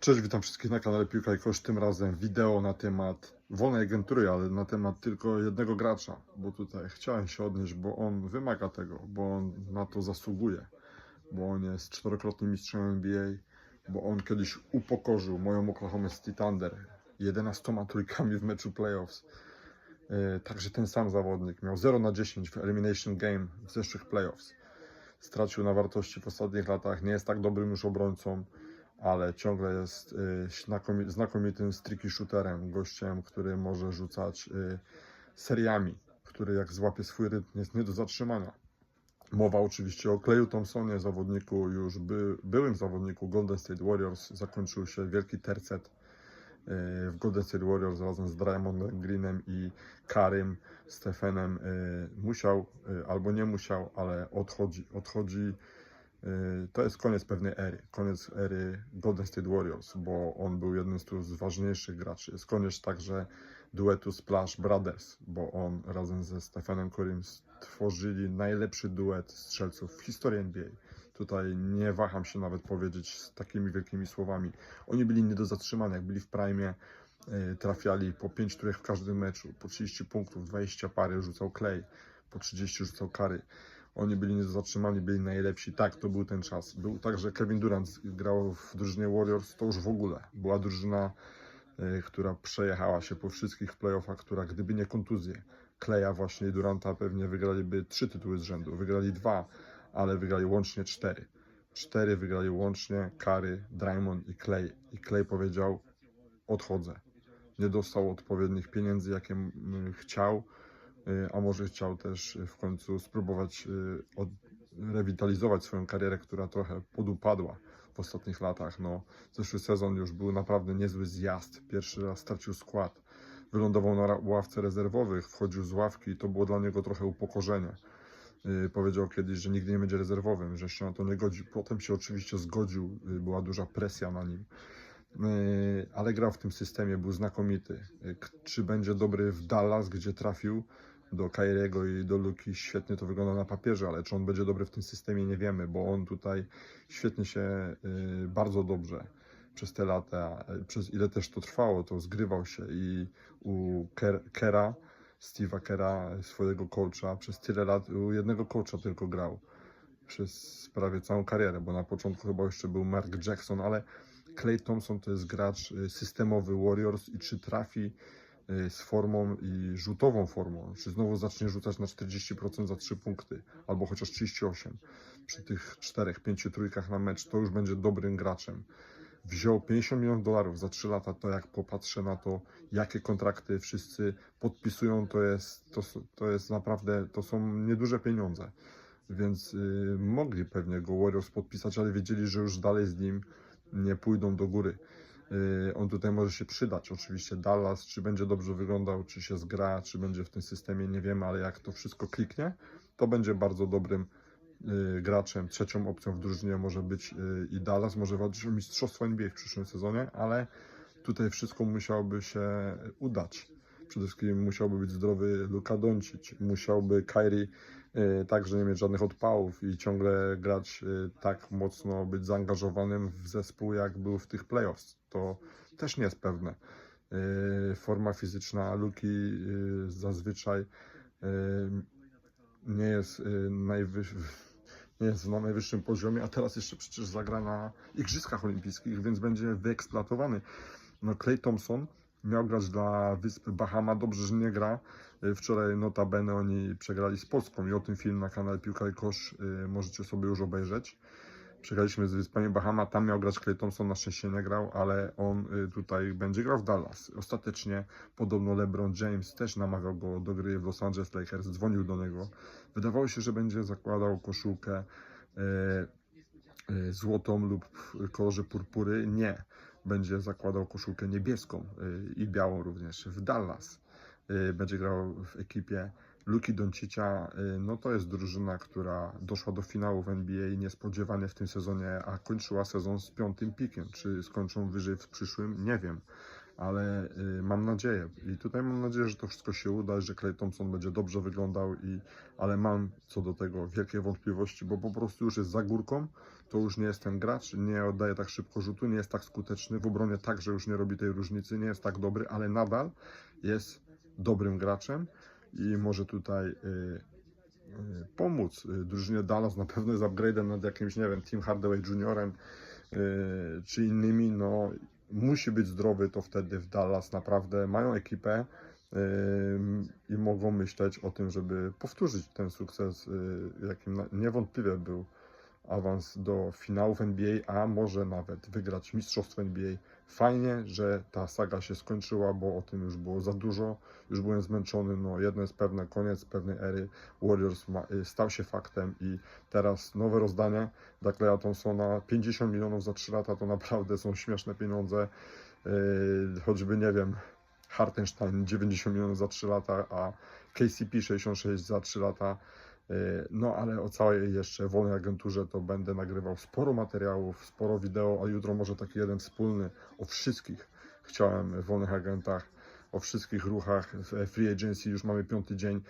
Cześć, witam wszystkich na kanale Piłka i Kosz. Tym razem wideo na temat wolnej agentury, ale na temat tylko jednego gracza, bo tutaj chciałem się odnieść, bo on wymaga tego, bo on na to zasługuje, bo on jest czterokrotnym mistrzem NBA, bo on kiedyś upokorzył moją Oklahoma City Thunder 11 trójkami w meczu playoffs. E, Także ten sam zawodnik miał 0 na 10 w Elimination Game w zeszłych playoffs. Stracił na wartości w ostatnich latach, nie jest tak dobrym już obrońcą ale ciągle jest y, znakomi- znakomitym streaky shooterem, gościem, który może rzucać y, seriami, który jak złapie swój rytm jest nie do zatrzymania. Mowa oczywiście o Kleju Thompsonie, zawodniku już by, byłym zawodniku Golden State Warriors. Zakończył się wielki tercet y, w Golden State Warriors razem z Draymondem Greenem i Karym Stephenem. Musiał albo nie musiał, ale odchodzi. Odchodzi To jest koniec pewnej ery, koniec ery Golden State Warriors, bo on był jednym z ważniejszych graczy. Jest koniec także duetu Splash Brothers, bo on razem ze Stephenem Currym stworzyli najlepszy duet strzelców w historii NBA. Tutaj nie waham się nawet powiedzieć z takimi wielkimi słowami. Oni byli nie do zatrzymania, jak byli w prime, y, trafiali po 5 trójek w każdym meczu, po 30 punktów, 20 pary rzucał Clay, po 30 rzucał Kary. Oni byli niezatrzymani, byli najlepsi. Tak, to był ten czas. Był także Kevin Durant grał w drużynie Warriors, to już w ogóle. Była drużyna, y, która przejechała się po wszystkich playoffach, która gdyby nie kontuzje Kleja właśnie i Duranta pewnie wygraliby trzy tytuły z rzędu. Wygrali dwa, ale wygrali łącznie cztery. Cztery wygrali łącznie Kary, Draymond i Clay. I Clay powiedział, odchodzę. Nie dostał odpowiednich pieniędzy, jakie chciał a może chciał też y, w końcu spróbować y, od, rewitalizować swoją karierę, która trochę podupadła w ostatnich latach. No, zeszły sezon już był naprawdę niezły zjazd. Pierwszy raz stracił skład. Wylądował na ławce rezerwowych, wchodził z ławki i to było dla niego trochę upokorzenie. Powiedział kiedyś, że nigdy nie będzie rezerwowym, że się na to nie godzi. Potem się oczywiście zgodził, była duża presja na nim. Ale grał w tym systemie, był znakomity. Czy będzie dobry w Dallas, gdzie trafił do Kairiego i do Luki, świetnie to wygląda na papierze, ale czy on będzie dobry w tym systemie, nie wiemy, bo on tutaj świetnie się, yy, bardzo dobrze przez te lata, yy, przez ile też to trwało, to zgrywał się i u Ker- Kera, Steve'a Kera, swojego coacha, przez tyle lat u jednego coacha tylko grał przez prawie całą karierę, bo na początku chyba jeszcze był Mark Jackson, ale Clay Thompson to jest gracz y, systemowy Warriors i czy trafi y, z formą i rzutową formą, czy znowu zacznie rzucać na 40% za 3 punkty, albo chociaż 38 przy tych 4-5 trójkach na mecz, to już będzie dobrym graczem. Wziął 50 milionów dolarów za 3 lata, to jak popatrzę na to, jakie kontrakty wszyscy podpisują, to jest, to, to jest naprawdę, to są nieduże pieniądze. Więc y, mogli pewnie go Warriors podpisać, ale wiedzieli, że już dalej z nim nie pójdą do góry. Yy, On tutaj może się przydać. Oczywiście Dallas, czy będzie dobrze wyglądał, czy się zgra, czy będzie w tym systemie, nie wiemy, ale jak to wszystko kliknie, to będzie bardzo dobrym yy, graczem. Trzecią opcją w drużynie może być yy, i Dallas, może walczyć o mistrzostwo NBA w przyszłym sezonie, ale tutaj wszystko musiałoby się udać. Przede wszystkim musiałby być zdrowy Luka Doncic, musiałby yy, także nie mieć żadnych odpałów i ciągle grać tak mocno, być zaangażowanym w zespół, jak był w tych playoffs. To też nie jest pewne. Yy, Forma fizyczna Luki yy, zazwyczaj yy, nie jest. Nie jest na najwyższym poziomie, a teraz jeszcze przecież zagra na Igrzyskach Olimpijskich, więc będzie wyeksploatowany. No, Clay Thompson miał grać dla wyspy Bahama, dobrze, że nie gra. Y, Wczoraj notabene oni przegrali z Polską i o tym film na kanale Piłka i Kosz y, możecie sobie już obejrzeć. Przegraliśmy z wyspami Bahama, tam miał grać Clay Thompson, na szczęście nie grał, ale on y, tutaj będzie grał w Dallas. Ostatecznie podobno LeBron James też namawiał go do gry w Los Angeles Lakers, dzwonił do niego. Wydawało się, że będzie zakładał koszulkę y, y, złotą lub w kolorze purpury. Nie. Będzie zakładał koszulkę niebieską i białą również w Dallas. Będzie grał w ekipie Luki Doncicia. Y, No to jest drużyna, która doszła do finału w NBA niespodziewanie w tym sezonie, a kończyła sezon z piątym pikiem. Czy skończą wyżej w przyszłym? Nie wiem. ale y, mam nadzieję i tutaj mam nadzieję, że to wszystko się uda, że Clay Thompson będzie dobrze wyglądał, i, ale mam co do tego wielkie wątpliwości, bo po prostu już jest za górką, to już nie jest ten gracz, nie oddaje tak szybko rzutu, nie jest tak skuteczny, w obronie także już nie robi tej różnicy, nie jest tak dobry, ale nadal jest dobrym graczem i może tutaj y, y, pomóc y, drużynie Dallas, na pewno jest upgrade'em nad jakimś, nie wiem, Tim Hardaway Juniorem czy innymi, no musi być zdrowy, to wtedy w Dallas naprawdę mają ekipę i mogą myśleć o tym, żeby powtórzyć ten sukces, jakim niewątpliwie był awans do finałów NBA, a może nawet wygrać mistrzostwo NBA. Fajnie, że ta saga się skończyła, bo o tym już było za dużo, już byłem zmęczony. No, jedno jest pewne, koniec pewnej ery Warriors ma, y, stał się faktem i teraz nowe rozdanie dla Claya Thompsona. 50 milionów za 3 lata to naprawdę są śmieszne pieniądze. Yy, choćby, nie wiem, Hartenstein 90 milionów za 3 lata, a KCP 66 za 3 lata. Yy, No ale o całej jeszcze wolnej agenturze to będę nagrywał sporo materiałów, sporo wideo, a jutro może taki jeden wspólny o wszystkich chciałem wolnych agentach, o wszystkich ruchach. W Free Agency, już mamy piąty dzień,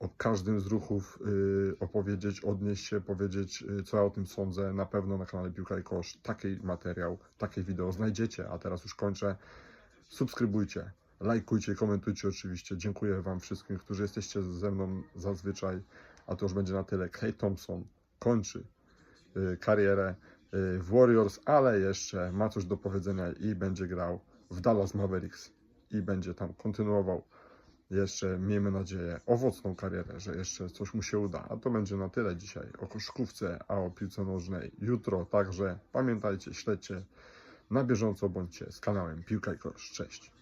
o każdym z ruchów yy, opowiedzieć, odnieść się, powiedzieć yy, co ja o tym sądzę, na pewno na kanale Piłka i Kosz taki materiał, takie wideo znajdziecie, a teraz już kończę, subskrybujcie, lajkujcie, komentujcie oczywiście, dziękuję Wam wszystkim, którzy jesteście ze mną zazwyczaj, a to już będzie na tyle. Clay Thompson kończy y, karierę y, w Warriors, ale jeszcze ma coś do powiedzenia i będzie grał w Dallas Mavericks i będzie tam kontynuował jeszcze, miejmy nadzieję, owocną karierę, że jeszcze coś mu się uda. A to będzie na tyle dzisiaj o koszykówce, a o piłce nożnej jutro. Także pamiętajcie, śledźcie na bieżąco bądźcie z kanałem Piłka i Kosz. Cześć.